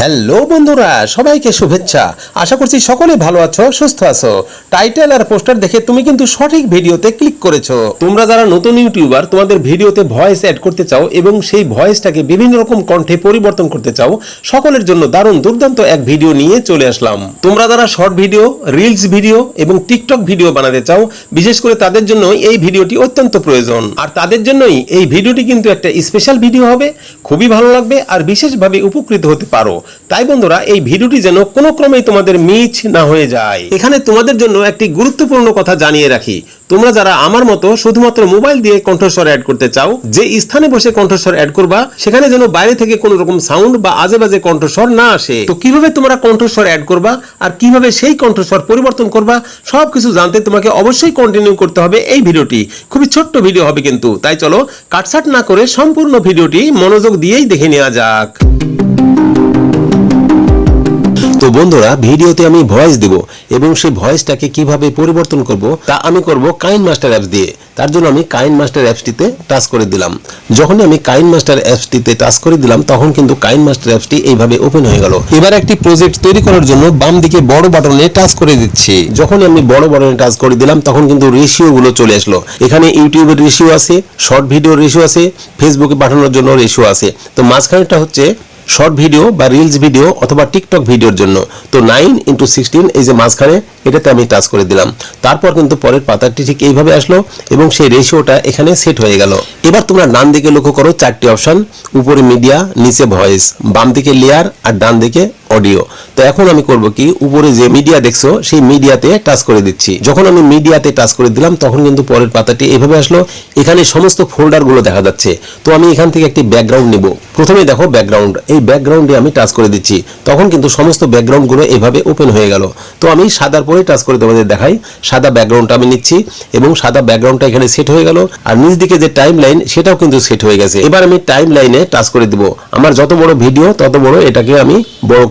Hello বন্ধুরা, সবাইকে শুভেচ্ছা। আশা করছি সকলে ভালো আছো, সুস্থ আছো। টাইটেল আর পোস্টার দেখে তুমি কিন্তু সঠিক ভিডিওতে ক্লিক করেছ। তোমরা যারা নতুন ইউটিউবার, তোমাদের ভিডিওতে ভয়েস অ্যাড করতে চাও এবং সেই ভয়েসটাকে বিভিন্ন রকম কণ্ঠে পরিবর্তন করতে চাও, সকলের জন্য দারুণ দুর্দান্ত এক ভিডিও নিয়ে চলে আসলাম। তোমরা যারা শর্ট ভিডিও রিলস ভিডিও এবং টিকটক ভিডিও বানাতে চাও, বিশেষ করে তাদের জন্য এই ভিডিওটি অত্যন্ত প্রয়োজন। আর তাদের জন্যই এই ভিডিওটি কিন্তু একটা স্পেশাল ভিডিও হবে। খুবই ভালো লাগবে আর বিশেষভাবে উপকৃত হতে পারো। তাই বন্ধুরা, এই ভিডিওটি যেন কোনো ক্রমেই তোমাদের মিছ না হয়ে যায়। এখানে তোমাদের জন্য একটি গুরুত্বপূর্ণ কথা জানিয়ে রাখি। তোমরা যারা আমার মতো শুধুমাত্র মোবাইল দিয়ে কণ্ঠস্বর অ্যাড করতে চাও, যে স্থানে বসে কণ্ঠস্বর অ্যাড করবা, সেখানে যেন বাইরে থেকে কোনো রকম সাউন্ড বা আজে বাজে কণ্ঠস্বর না আসে। তো কীভাবে তোমরা কণ্ঠস্বর অ্যাড করবা আর কীভাবে সেই কণ্ঠস্বর পরিবর্তন করবা, সবকিছু জানতে তোমাকে অবশ্যই কন্টিনিউ করতে হবে এই ভিডিওটি। খুবই ছোট্ট ভিডিও হবে কিন্তু। তাই চলো কাটসাট না করে সম্পূর্ণ ভিডিওটি মনোযোগ দিয়েই দেখে নেওয়া যাক। তো বন্ধুরা, ভিডিওতে আমি ভয়েস দিব এবং সেই ভয়েসটাকে কীভাবে পরিবর্তন করব তা আমি করব কাইন মাস্টার অ্যাপস দিয়ে। তার জন্য আমি কাইন মাস্টার অ্যাপসটিতে টাচ করে দিলাম। যখনই আমি কাইন মাস্টার অ্যাপসটিতে টাচ করে দিলাম, তখন কিন্তু কাইন মাস্টার অ্যাপসটি এইভাবে ওপেন হয়ে গেল। এবার একটি প্রজেক্ট তৈরি করার জন্য বাম দিকে বড় বাটনে টাচ করে দিচ্ছি। যখনই আমি বড় বাটনে টাচ করে দিলাম, তখন কিন্তু রেশিও গুলো চলে আসলো। এখানে ইউটিউবের রেশিও আছে শর্ট ভিডিও রেশিও আছে ফেসবুকে পাঠানোর জন্য রেশিও আছে। তো মাঝখানেটা হচ্ছে শর্ট ভিডিও বা রিলস ভিডিও অথবা টিকটক ভিডিওর জন্য। তো নাইন ইন্টু সিক্সটিন এই যে মাঝখানে, এটাতে আমি টাচ করে দিলাম। তারপর কিন্তু পরের পাতাটি ঠিক এইভাবে আসলো এবং সেই রেশিওটা এখানে সেট হয়ে গেল। এবার তোমরা ডান দিকে লক্ষ্য করো, চারটি অপশন উপরে মিডিয়া নিচে ভয়েস বাম দিকে লেয়ার আর ডান দিকে অডিও তো এখন আমি করব কি, উপরে যে মিডিয়া দেখছ, সেই মিডিয়াতে টাচ করে দিচ্ছি। যখন আমি মিডিয়াতে টাচ করে দিলাম, তখন কিন্তু পরের পাতাটি এভাবে আসলো। এখানে সমস্ত ফোল্ডারগুলো দেখা যাচ্ছে। তো আমি এখান থেকে একটি ব্যাকগ্রাউন্ড নিব। প্রথমে দেখো ব্যাকগ্রাউন্ড এই ব্যাকগ্রাউন্ডে আমি টাচ করে দিচ্ছি। তখন কিন্তু সমস্ত ব্যাকগ্রাউন্ডগুলো এভাবে ওপেন হয়ে গেল। তো আমি সাদার পরে টাচ করে তোমাদের দেখাই। সাদা ব্যাকগ্রাউন্ডটা আমি নিচ্ছি এবং সাদা ব্যাকগ্রাউন্ডটা এখানে সেট হয়ে গেল। আর নিচ দিকে যে টাইম লাইন সেটাও কিন্তু সেট হয়ে গেছে। এবার আমি টাইম লাইনে টাচ করে দিব। আমার যত বড় ভিডিও তত বড় এটাকে আমি বড়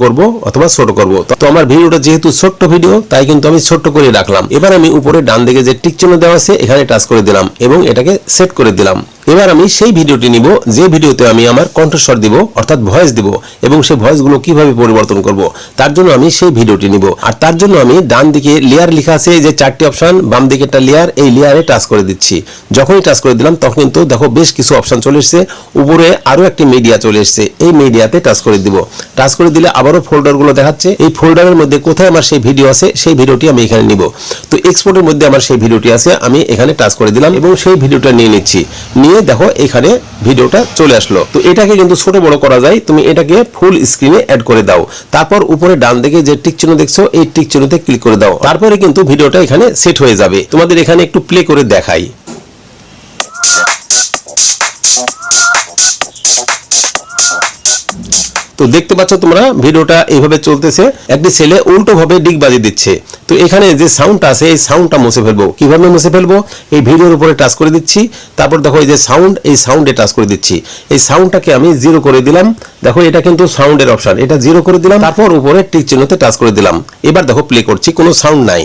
অথবা ছোট করব। তো আমার ভিডিওটা যেহেতু ছোট্ট ভিডিও, তাই কিন্তু আমি ছোট্ট করে রাখলাম। এবার আমি উপরে ডান দিকে যে টিক চিহ্ন দেওয়া আছে, এখানে টাচ করে দিলাম এবং এটাকে সেট করে দিলাম। এবার আমি সেই ভিডিওটি নিব, যে ভিডিওতে আমি আমার কণ্ঠস্বর দিব, অর্থাৎ ভয়েস দিব, এবং সেই ভয়েসগুলো কীভাবে পরিবর্তন করব, তার জন্য আমি সেই ভিডিওটি নিব। আর তার জন্য আমি ডান দিকে লেয়ার লেখা আছে, যে চারটি অপশন বাম দিকে একটা লেয়ার এই লেয়ারে টাচ করে দিচ্ছি। যখনই টাচ করে দিলাম, তখন কিন্তু দেখো বেশ কিছু অপশন চলে এসেছে। উপরে আরও একটি মিডিয়া চলে এসেছে, এই মিডিয়াতে টাচ করে দিব। টাচ করে দিলে আবারও ফোল্ডারগুলো দেখাচ্ছে। এই ফোল্ডারের মধ্যে কোথায় আমার সেই ভিডিও আছে, সেই ভিডিওটি আমি এখানে নিব। তো এক্সপোর্টের মধ্যে আমার সেই ভিডিওটি আছে, আমি এখানে টাচ করে দিলাম, এবং সেই ভিডিওটা নিয়ে নিচ্ছি। নিয়ে দেখো এখানে ভিডিওটা চলে আসলো। তো এটাকে কিন্তু ছোট বড় করা যায়, তুমি এটাকে ফুল স্ক্রিনে অ্যাড করে দাও। তারপর উপরে ডান দিকে যে টিক চিহ্ন দেখছ, এই টিক চিহ্নতে ক্লিক করে দাও। তারপরে কিন্তু ভিডিওটা এখানে সেট হয়ে যাবে। তোমাদের এখানে একটু প্লে করে দেখাই। তো দেখতে পাচ্ছ তোমরা, ভিডিওটা এইভাবে চলতেছে। একটি ছেলে উল্টো ভাবে ডিগ বাজি দিচ্ছে। তো এখানে যে সাউন্ডটা আছে, এই সাউন্ডটা মুছে ফেলব। কীভাবে মুছে ফেলব? এই ভিডিওর উপরে টাচ করে দিচ্ছি। তারপর দেখো এই যে সাউন্ড এই সাউন্ডে টাচ করে দিচ্ছি। এই সাউন্ডটাকে আমি জিরো করে দিলাম। দেখো এটা কিন্তু সাউন্ডের অপশন এটা জিরো করে দিলাম। তারপর উপরে টিক চিহ্নতে টাচ করে দিলাম। এবার দেখো প্লে করছি। কোনো সাউন্ড নাই।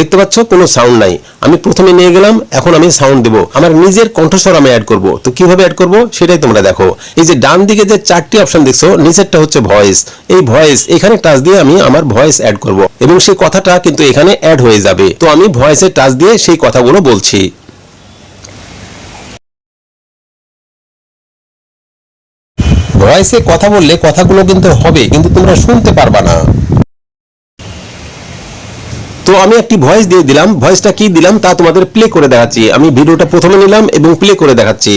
দেখতে পাচ্ছ, কোনো সাউন্ড নাই। আমি প্রথমে নিয়ে গেলাম, এখন আমি সাউন্ড দেব। আমার নিজের কণ্ঠস্বর আমি অ্যাড করব। তো কীভাবে অ্যাড করব, সেটাই তোমরা দেখো। এই যে ডান দিকে যে চারটি অপশন দেখছ, নিচেরটা হচ্ছে ভয়েস এই ভয়েস এখানে টাচ দিয়ে আমি আমার ভয়েস অ্যাড করব। এবং সেই কথাটা কিন্তু এখানে অ্যাড হয়ে যাবে। তো আমি ভয়েসে টাচ দিয়ে সেই কথাগুলো বলছি। ভয়েসে কথা বললে কথাগুলো কিন্তু হবে, কিন্তু তোমরা শুনতে পারবা না। তো আমি একটি ভয়েস দিয়ে দিলাম। ভয়েসটা কি দিলাম তা তোমাদের প্লে করে দেখাচ্ছি। আমি ভিডিওটা প্রথমে নিলাম এবং প্লে করে দেখাচ্ছি।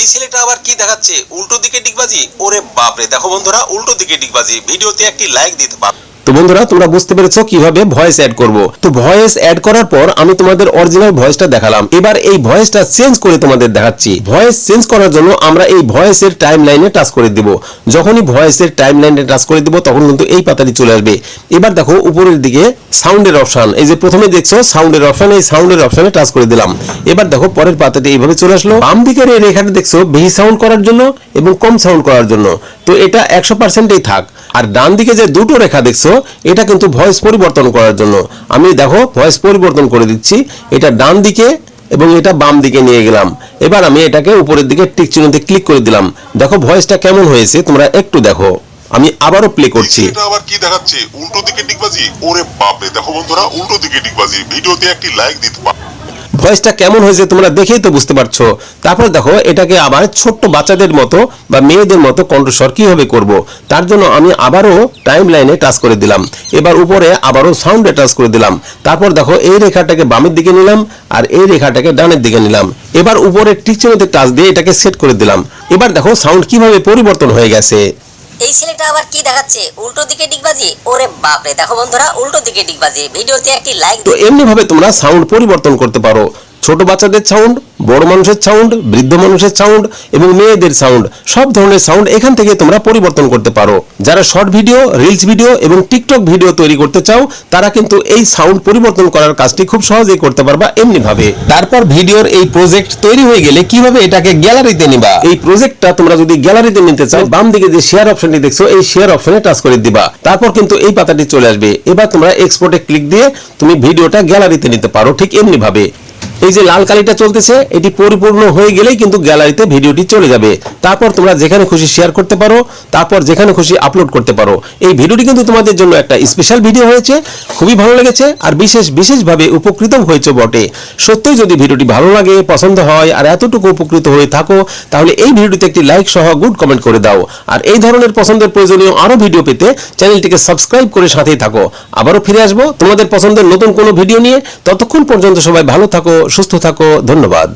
এই ছেলেটা আবার কি দেখাচ্ছে? উল্টো দিকে ডিগবাজি? ওরে বাপরে, দেখো বন্ধুরা, উল্টো দিকে ডিগবাজি। ভিডিওতে একটি লাইক দিতে পারো। তো বন্ধুরা, তোমরা বুঝতে পেরেছ কীভাবে ভয়েস অ্যাড করব। তো ভয়েস অ্যাড করার পর আমি তোমাদের অরিজিনাল ভয়েসটা দেখালাম। এবার এই ভয়েসটা চেঞ্জ করে তোমাদের দেখাচ্ছি। ভয়েস চেঞ্জ করার জন্য আমরা এই ভয়েসের টাইম লাইনে টাচ করে দিব। যখনই ভয়েসের টাইম লাইনে টাচ করে দিব, তখন কিন্তু এই পাতাটি চলে আসবে। এবার দেখো, উপরের দিকে সাউন্ডের অপশন এই যে প্রথমে দেখছ সাউন্ডের অপশন এই সাউন্ডের অপশনে টাচ করে দিলাম। এবার দেখো, পরের পাতাটি এইভাবে চলে আসলো। বাম দিকের এই রেখাটা দেখছ, বেশি সাউন্ড করার জন্য এবং কম সাউন্ড করার জন্য। তো এটা একশো পার্সেন্টেই থাক। আর ডান দিকে যে দুটো রেখা দেখছ এটা কিন্তু ভয়েস পরিবর্তন করার জন্য। আমি দেখো ভয়েস পরিবর্তন করে দিচ্ছি। এটা ডান দিকে এবং এটা বাম দিকে নিয়ে গেলাম। এবার আমি এটাকে উপরের দিকে টিক চিহ্নতে ক্লিক করে দিলাম। দেখো ভয়েসটা কেমন হয়েছে তোমরা একটু দেখো। আমি আবারও প্লে করছি। এটা আবার কি দেখাচ্ছে? উল্টো দিকে ডিগবাজি ওরে বাপরে দেখো বন্ধুরা উল্টো দিকে ডিগবাজি ভিডিওতে একটি লাইক দিতে পারো। ভয়েসটা কেমন হয়েছে তোমরা দেখেই তো বুঝতে পারছ। তারপর দেখো, এটাকে আবার ছোট্ট বাচ্চাদের মতো বা মেয়েদের মতো কণ্ঠস্বর কীভাবে করব? তার জন্য আমি আবারও টাইম লাইনে টাচ করে দিলাম। এবার উপরে আবারও সাউন্ডে টাচ করে দিলাম। তারপর দেখো, এই রেখাটাকে বামের দিকে নিলাম আর এই রেখাটাকে ডানের দিকে নিলাম। এবার উপরে টিক চিহ্নতে টাচ দিয়ে এটাকে সেট করে দিলাম। এবার দেখো সাউন্ড কীভাবে পরিবর্তন হয়ে গেছে। এই ছেলেটা আবার কি দেখাচ্ছে? উল্টো দিকে ডিগবাজি ওরে বাপরে দেখো বন্ধুরা উল্টো দিকে ডিগবাজি ভিডিওতে একটি লাইক তো এমনি ভাবে তোমরা সাউন্ড পরিবর্তন করতে পারো। ছোট বাচ্চাদের সাউন্ড বড় মানুষের সাউন্ড বৃদ্ধ মানুষের সাউন্ড এবং মেয়েদের সাউন্ড সব ধরনের সাউন্ড এখান থেকে তোমরা পরিবর্তন করতে পারো। যারা শর্ট ভিডিও রিলস ভিডিও এবং টিকটক ভিডিও তৈরি করতে চাও, তারা কিন্তু এই সাউন্ড পরিবর্তন করার কাজটি খুব সহজেই করতে পারবা এমনি ভাবে তারপর ভিডিওর এই প্রজেক্ট তৈরি হয়ে গেলে কীভাবে এটাকে গ্যালারিতে নিবা? এই প্রজেক্টটা তোমরা যদি গ্যালারিতে নিতে চাও, বাম দিকে যে শেয়ার অপশনটি দেখছ, এই শেয়ার অপশনে টাচ করে দিবা। তারপর কিন্তু এই পাতাটি চলে আসবে। এবার তোমরা এক্সপোর্টে ক্লিক দিয়ে তুমি ভিডিওটা গ্যালারিতে নিতে পারো ঠিক এমনি ভাবে এই যে লাল কালিটা চলতেছে, এটি পরিপূর্ণ হয়ে গেলেই কিন্তু গ্যালারিতে ভিডিওটি চলে যাবে। তারপর তোমরা যেখানে খুশি শেয়ার করতে পারো, তারপর যেখানে খুশি আপলোড করতে পারো। এই ভিডিওটি কিন্তু তোমাদের জন্য একটা স্পেশাল ভিডিও হয়েছে, খুবই ভালো লেগেছে আর বিশেষ, বিশেষভাবে উপকৃত হয়েছে বটে। সত্যিই যদি ভিডিওটি ভালো লাগে, পছন্দ হয় আর এতটুকু উপকৃত হয়ে থাকো, তাহলে এই ভিডিওটিতে একটি লাইক সহ গুড কমেন্ট করে দাও। আর এই ধরনের পছন্দের প্রয়োজনীয় আরও ভিডিও পেতে চ্যানেলটিকে সাবস্ক্রাইব করে সাথেই থাকো। আবারও ফিরে আসব তোমাদের পছন্দের নতুন কোনো ভিডিও নিয়ে। ততক্ষণ পর্যন্ত সবাই ভালো থাকো সুস্থ থাকো ধন্যবাদ।